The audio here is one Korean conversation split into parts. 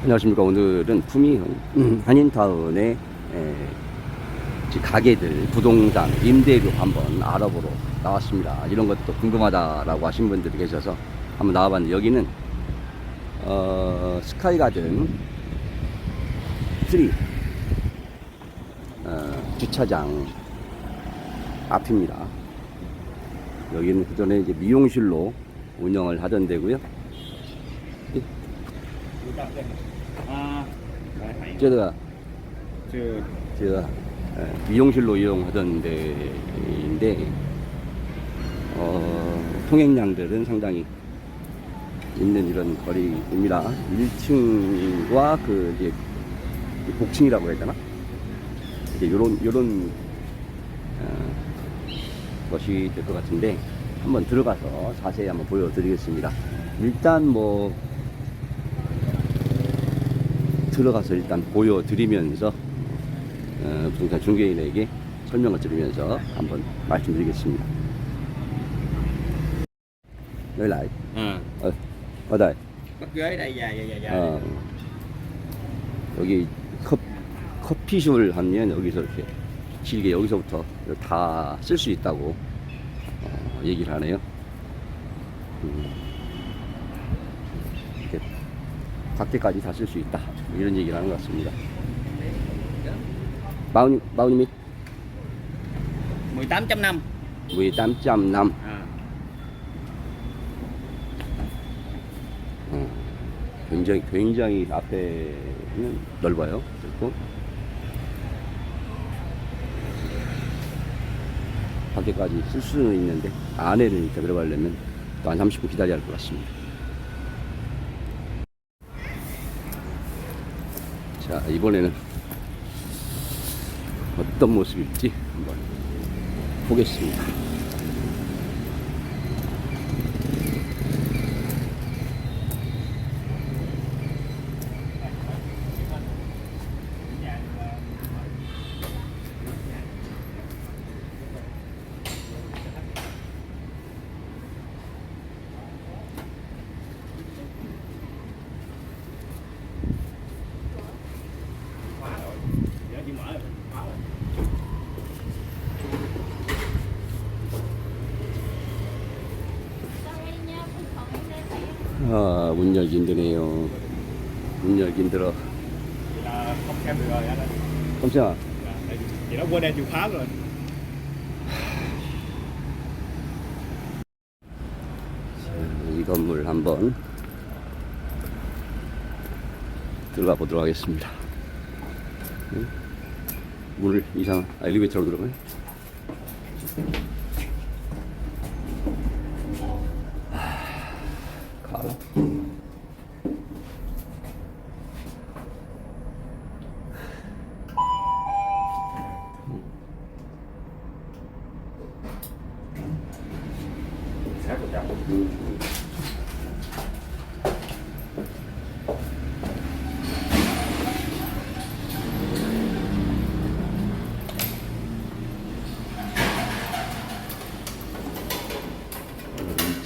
안녕하십니까. 오늘은 품위 음, 한인타운의 가게들, 부동산, 임대료 한번 알아보러 나왔습니다. 이런 것도 궁금하다라고 하신 분들이 계셔서 한번 나와봤는데 여기는 어, 스카이가든 3 어, 주차장 앞입니다. 여기는 그전에 이제 미용실로 운영을 하던 데고요. 아, 제가 저 제가 어, 미용실로 이용하던 데인데 어, 통행량들은 상당히 있는 이런 거리입니다. 1층과 그 이제 복층이라고 해야 되나? 이제 요런 요런 어, 것이 될 것 같은데 한번 들어가서 자세히 한번 보여드리겠습니다. 일단 뭐 들어가서 일단 보여드리면서 어, 부동산 중개인에게 설명을 드리면서 한번 말씀드리겠습니다. 라이, à, 어, bắt ghế đây dài dài dài dài 어, 여기 컵, 커피숍을 하면 여기서 이렇게 길게 여기서부터 다 쓸 수 있다고 어, 얘기를 하네요. 음, 이렇게 밖에까지 다 쓸 수 있다 이런 얘기를 하는 것 같습니다. 마우님, 마우님이 18.5 18.5 à, 어, 굉장히 굉장히 앞에는 넓어요. 그리고 밖에까지 쓸 수는 있는데 이렇게 들어가려면 또 한 30분 기다려야 할 것 같습니다. 자 이번에는 어떤 모습일지 한번 보겠습니다. 아, 문 열긴 드네요. 문 열긴 들어. Chị là không xem được rồi anh ơi. 깜짝아. Dạ, tại chị đã quên đem chìa khóa rồi 이 건물 한번 들어가 보도록 하겠습니다. 응? 문을 이상 아, 엘리베이터로 들어가요? 가. 어,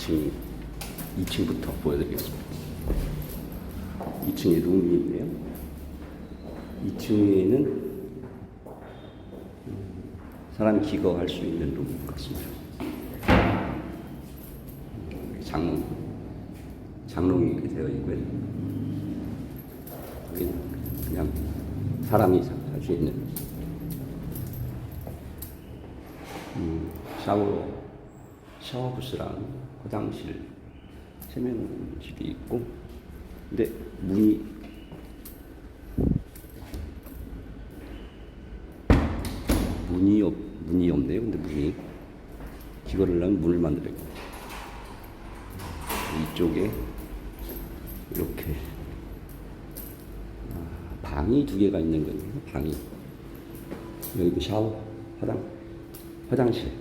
2층, 2층부터 보여드리겠습니다. 2층에 룸이 있네요. 2층에는 사람이 기거할 수 있는 룸 같습니다. 장롱, 장롱이 이렇게 되어 있고요. 그냥 사람이 살 수 있는 음, 샤워, 샤워 부스랑 화장실, 세면실이 있고, 근데 문이 없 문이 없네요. 근데 문이 기거를 하면 문을 만들고 이쪽에 이렇게 아, 방이 두 개가 있는 거네요. 방이 여기도 샤워, 화장, 화장실.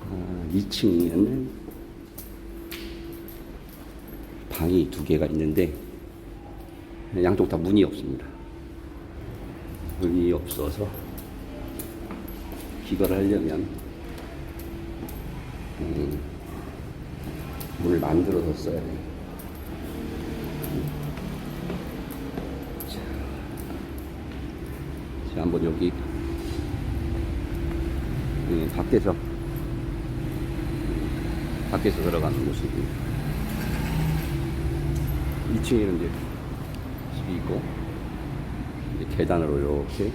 아, 2층에는 방이 두 개가 있는데 양쪽 다 문이 없습니다. 문이 없어서 기거를 하려면 음, 문을 만들어서 써야 돼요. 한번 여기 예, 밖에서 밖에서 들어가는 모습이 2층에는 이제 집이 있고 이제 계단으로 이렇게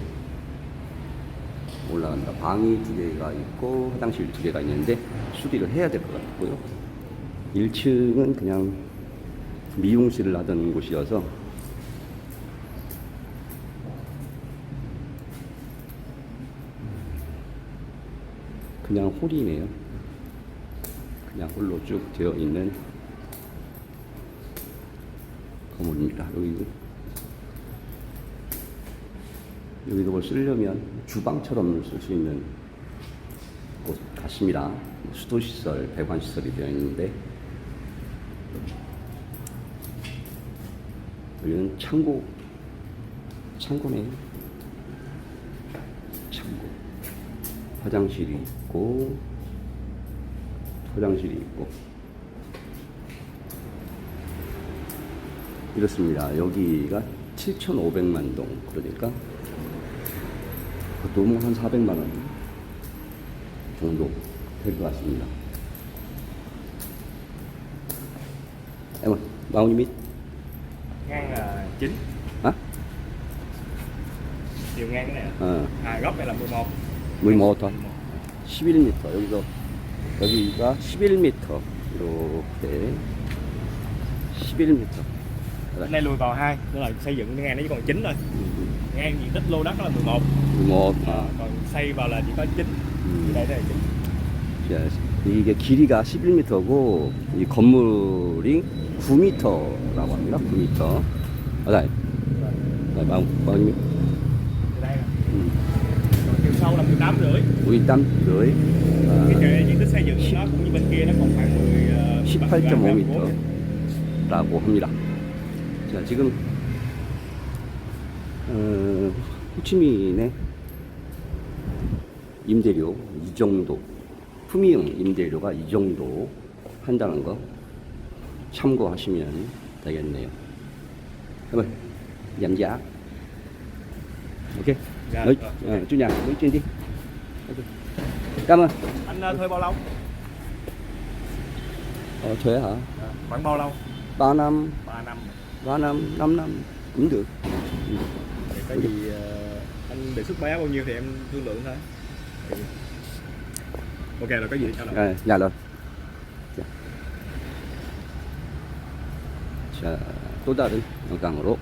올라간다. 방이 두 개가 있고 화장실 두 개가 있는데 수리를 해야 될 것 같고요. 1층은 그냥 미용실을 하던 곳이어서 그냥 홀이네요. 그냥 홀로 쭉 되어 있는 건물입니다. 여기 여기도 뭘 쓰려면 주방처럼 쓸 수 있는 곳 같습니다. 수도시설, 배관시설이 되어 있는데 여기는 창고, 창고네. 창고. 화장실이 있고, 화장실이 있고. 이렇습니다. 여기가 7,500만 동. 그러니까 그것도 뭐한 400만 원 정도 될 것 같습니다. bao nhiêu mét? ngang là 9 Hả? chiều ngang cái này Ờ, à góc này là 11 11 thôi. 11m. 여기서 여기가 11m. 이렇게 11m. Cái này lùi vào hai nữa là xây dựng ngang nó chỉ còn 9 thôi ngang diện tích lô đất đó là 11 11. Ờ, còn xây vào là chỉ có 9 thì đây là 9 자, 이게 길이가 11m고 이 건물이 9m라고 합니다. 9m. 아, 네. 네, bao bao nhiêu? thì từ 8 rưỡi. Ui 8 rưỡi. À, cái chợ diện tích xây dựng của nó cũng như bên kia nó còn khoảng 10 18.5m 라고 합니다. 자, 지금 어, 호치민의 임대료 이 정도 품위형 임대료가 이 정도 한다는 거 참고하시면 되겠네요. 해봐, giảm giá. Ok. Nói, à, chú nhà, nói chuyện đi. Ok. Cảm ơn. anh ờ, thuê bao lâu Ờ, thuê hả? Ờ, khoảng bao lâu 3 năm, 3 năm 3 năm, 5 năm cũng được. thì có gì ờ, anh đề xuất giá bao nhiêu thì em thương lượng thôi Thì- ok rồi có gì thì trao đổi 아, 야, 너. 자. 자, 또 다른 영상으로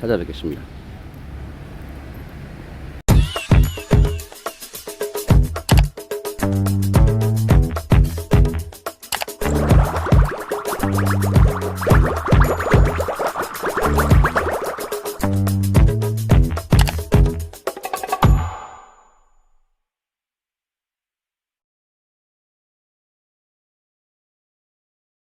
찾아뵙겠습니다. Thank you.